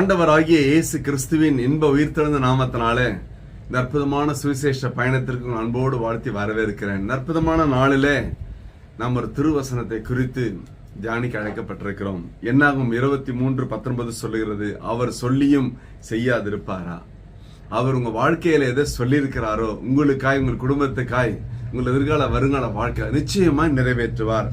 ஆண்டவராகிய இயேசு கிறிஸ்துவின் இன்ப உயிர்த்தெழுந்த நாமத்தினாலே இந்த அற்புதமான சுவிசேஷ பயணத்திற்கு அன்போடு வாழ்த்தி வரவேற்கிறேன். இந்த அற்புதமான நாளிலே நாம் ஒரு திருவசனத்தை குறித்து தியானிக்க அழைக்கப்பட்டிருக்கிறோம். என்னாகும் இருபத்தி மூன்று பத்தொன்பது சொல்லுகிறது அவர் சொல்லியும் செய்யாதிருப்பாரா? அவர் உங்கள் வாழ்க்கையில் எதை சொல்லியிருக்கிறாரோ உங்களுக்காய் உங்கள் குடும்பத்துக்காய் உங்கள் எதிர்கால வருங்கால வாழ்க்கை நிச்சயமா நிறைவேற்றுவார்.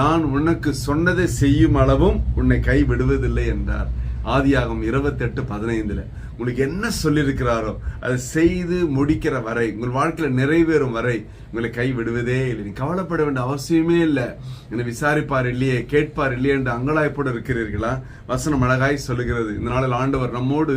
நான் உனக்கு சொன்னதை செய்யும் அளவும் உன்னை கை விடுவதில்லை என்றார். ஆதியாகம் இருபத்தெட்டு பதினைந்தில். பதினைந்துல உங்களுக்கு என்ன சொல்லியிருக்கிறாரோ அதை செய்து முடிக்கிற வரை உங்கள் வாழ்க்கையில நிறைவேறும் வரை உங்களை கை விடுவதே இல்லை. நீ கவலைப்பட வேண்டிய அவசியமே இல்லை. என்னை விசாரிப்பார் இல்லையே கேட்பார் இல்லையே என்று அங்கலாய்ப்போடு இருக்கிறீர்களா? வசனம் அழகாய் சொல்லுகிறது. இந்த நாளில் ஆண்டவர் நம்மோடு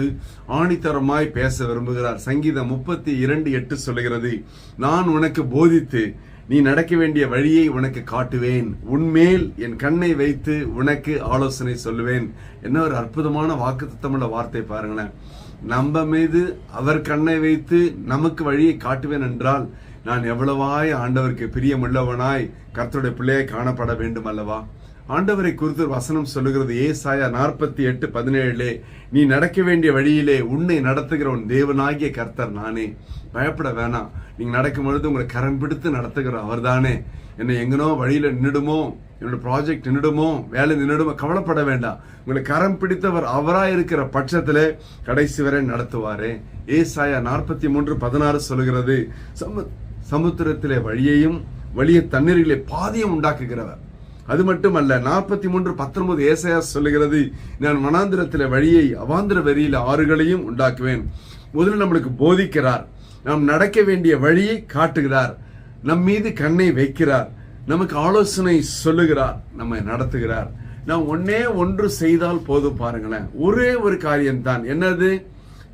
ஆணித்தரமாய் பேச விரும்புகிறார். சங்கீதம் முப்பத்தி இரண்டு எட்டு சொல்லுகிறது நான் உனக்கு போதித்து நீ நடக்க வேண்டிய வழியை உனக்கு காட்டுவேன். உன்மேல் என் கண்ணை வைத்து உனக்கு ஆலோசனை சொல்லுவேன். என்ன ஒரு அற்புதமான வாக்கு வார்த்தை பாருங்களேன். நம்ம மீது அவர் கண்ணை வைத்து நமக்கு வழியை காட்டுவேன் என்றால் நான் எவ்வளவாய் ஆண்டவருக்கு பிரியமுள்ளவனாய் கர்த்தருடைய பிள்ளையை காணப்பட வேண்டும் அல்லவா ஆண்டவரை குறித்து வசனம் சொல்லுகிறது. ஏசாயா நாற்பத்தி எட்டு பதினேழு. நீ நடக்க வேண்டிய வழியிலே உன்னை நடத்துகிற உன் தேவனாகிய கர்த்தர் நானே. பயப்பட வேணாம். நீங்க நடக்கும் பொழுது உங்களை கரம் பிடித்து நடத்துகிற அவர்தானே. என்னை எங்கனோ வழியில நின்றுடுமோ என்னோட ப்ராஜெக்ட் நின்றுடுமோ வேலை நின்றுடுமோ கவலைப்பட வேண்டாம். உங்களை கரம் பிடித்தவர் அவரா இருக்கிற பட்சத்துல கடைசி வரை நடத்துவாரே. ஏசாயா நாற்பத்தி மூன்று பதினாறு சொல்லுகிறது. சமு சமுத்திரத்திலே வழியையும் வழிய தண்ணீர்களை பாதியம் உண்டாக்குகிறவர். அது மட்டுமல்ல நாற்பத்தி மூன்று பத்தொன்பது ஏசையா சொல்லுகிறது நான் மனாந்திரத்தில் வழியை அவாந்திர வரியில் ஆறுகளையும் உண்டாக்குவேன். முதல்ல நம்மளுக்கு போதிக்கிறார். நாம் நடக்க வேண்டிய வழியை காட்டுகிறார். நம் மீது கண்ணை வைக்கிறார். நமக்கு ஆலோசனை சொல்லுகிறார். நம்மை நடத்துகிறார். நாம் ஒன்னே ஒன்று செய்தால் போதும் பாருங்களேன். ஒரே ஒரு காரியம்தான். என்னது?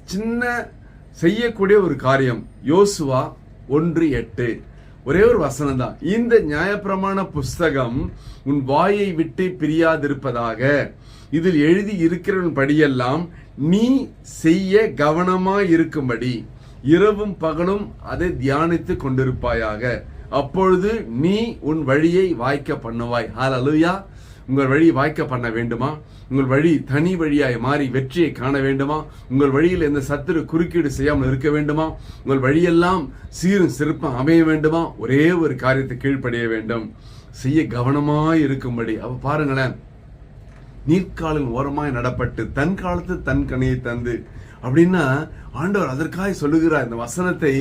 சின்ன செய்யக்கூடிய ஒரு காரியம். யோசுவா ஒன்று எட்டு. ஒரே ஒரு வசனம் தான் இந்த நியாயப்பிரமாண புஸ்தகம் உன் வாயை விட்டு பிரியாதிருப்பதாக. இதில் எழுதி இருக்கிறவன் படியெல்லாம் நீ செய்ய கவனமாய் இருக்கும்படி. இரவும் பகலும் அதை தியானித்து கொண்டிருப்பாயாக. அப்பொழுது நீ உன் வழியை வாய்க்க பண்ணுவாய். ஹalleluya உங்கள் வழி வாய்க்க பண்ண வேண்டுமா? உங்கள் வழி தனி வழியாய் மாறி வெற்றியை காண வேண்டுமா? உங்கள் வழியில் எந்த சத்துரு குறுக்கீடு செய்யாமல் இருக்க வேண்டுமா? உங்கள் வழியெல்லாம் சீரும் சிறப்பும் அமைய வேண்டுமா? ஒரே ஒரு காரியத்தை கீழ்ப்படிய வேண்டும். செய்ய கவனமாய் இருக்கும்படி. அப்ப பாருங்களேன். நீர்க்காலின் ஓரமாய் நடப்பட்டு தன் காலத்து தன் கனியை தந்து அப்படின்னா ஆண்டவர் அதற்காக சொல்லுகிறார் இந்த வசனத்தை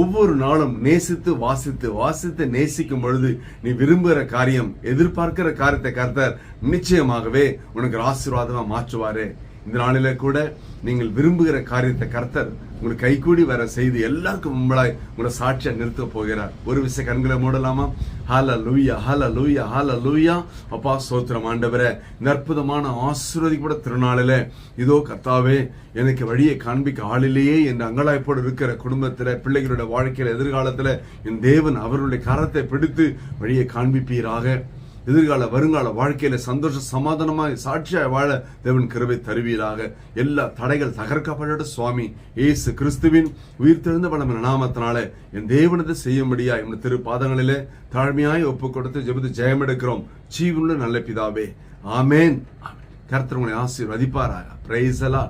ஒவ்வொரு நாளும் நேசித்து வாசித்து வாசித்து நேசிக்கும் பொழுது நீ விரும்புகிற காரியம் எதிர்பார்க்கிற காரியத்தை கர்த்தர் நிச்சயமாகவே உனக்கு ஆசீர்வாதமா மாற்றுவாரு. இந்த நாளில கூட நீங்கள் விரும்புகிற காரியத்தை கர்த்தர் உங்களுக்கு கைகூடி வர செய்து எல்லாருக்கும் உங்களாய் உங்களை சாட்சியா நிறுத்த போகிறார். ஒரு விஷய கண்களை மூடலாமா? ஹால லூயா ஹால லூயா ஹால லூயா அப்பா சோத்திரம் ஆண்டவர. இந்த அற்புதமான ஆசீர்வதிக்கப்பட திருநாளில இதோ கர்த்தாவே எனக்கு வழியை காண்பிக்க ஆளிலேயே என் அங்கலாய்ப்போடு இருக்கிற குடும்பத்துல பிள்ளைகளோட வாழ்க்கையில எதிர்காலத்துல என் தேவன் அவர்களுடைய கரத்தை பிடித்து வழியை காண்பிப்பீராக. எதிர்கால வருங்கால வாழ்க்கையில சந்தோஷ சமாதானமாக சாட்சியாய் வாழ தேவன் கிருபை தருவீராக. எல்லா தடைகள் தகர்க்கப்பட்ட சுவாமி. இயேசு கிறிஸ்துவின் உயிர்த்தெழுந்த வளமின் நாமத்தினால என் தேவனத்தை செய்யும்படியா என் திரு பாதங்களிலே தாழ்மையாய் ஒப்பு கொடுத்து ஜெபத்து ஜெயம் எடுக்கிறோம் ஜீவனுள்ள நல்ல பிதாவே. ஆமேன். கர்த்தர் உங்களை ஆசீர்வதிப்பாராக. பிரைசலா